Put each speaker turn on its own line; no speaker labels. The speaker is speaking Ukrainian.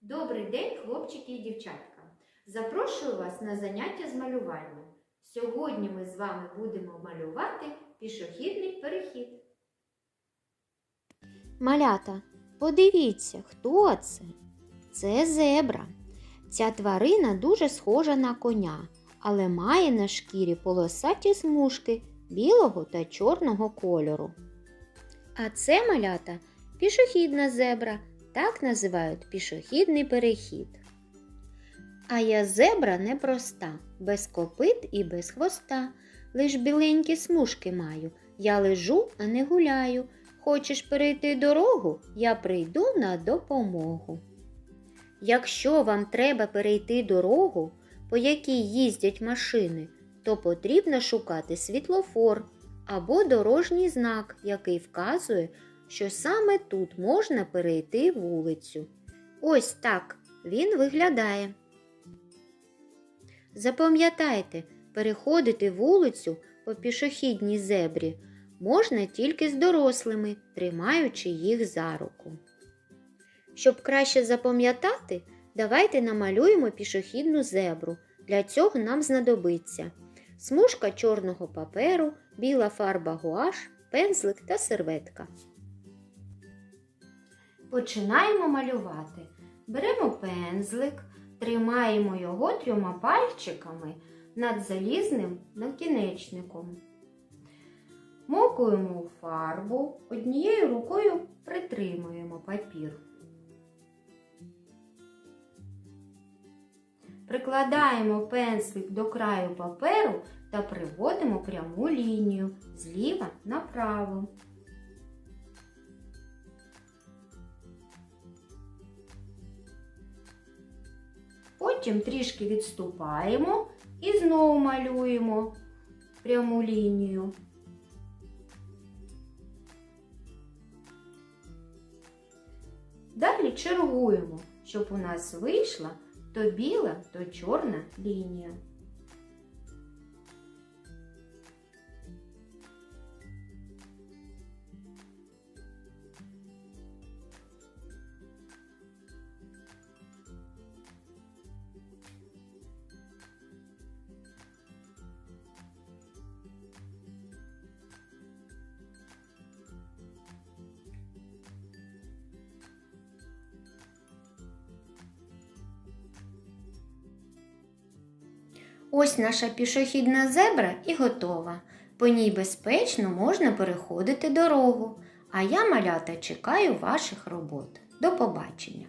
Добрий день, хлопчики і дівчатка! Запрошую вас на заняття з малювання. Сьогодні ми з вами будемо малювати пішохідний перехід.
Малята, подивіться, хто це? Це зебра. Ця тварина дуже схожа на коня, але має на шкірі полосаті смужки білого та чорного кольору. А це малята пішохідна зебра, так називають пішохідний перехід. А я зебра непроста, без копит і без хвоста. Лиш біленькі смужки маю. Я лежу, а не гуляю. Хочеш перейти дорогу, я прийду на допомогу. Якщо вам треба перейти дорогу, по якій їздять машини, то потрібно шукати світлофор або дорожній знак, який вказує, що саме тут можна перейти вулицю. Ось так він виглядає. Запам'ятайте, переходити вулицю по пішохідній зебрі можна тільки з дорослими, тримаючи їх за руку. Щоб краще запам'ятати, давайте намалюємо пішохідну зебру. Для цього нам знадобиться смужка чорного паперу, біла фарба гуаш, пензлик та серветка.
Починаємо малювати. Беремо пензлик, тримаємо його трьома пальчиками над залізним накінечником. Мокуємо у фарбу, однією рукою притримуємо папір. Прикладаємо пензлик до краю паперу та приводимо пряму лінію зліва направо. Потім трішки відступаємо і знову малюємо пряму лінію. Далі чергуємо, щоб у нас вийшла то біла, то чорна лінія.
Ось наша пішохідна зебра і готова. По ній безпечно можна переходити дорогу. А я, малята, чекаю ваших робот. До побачення!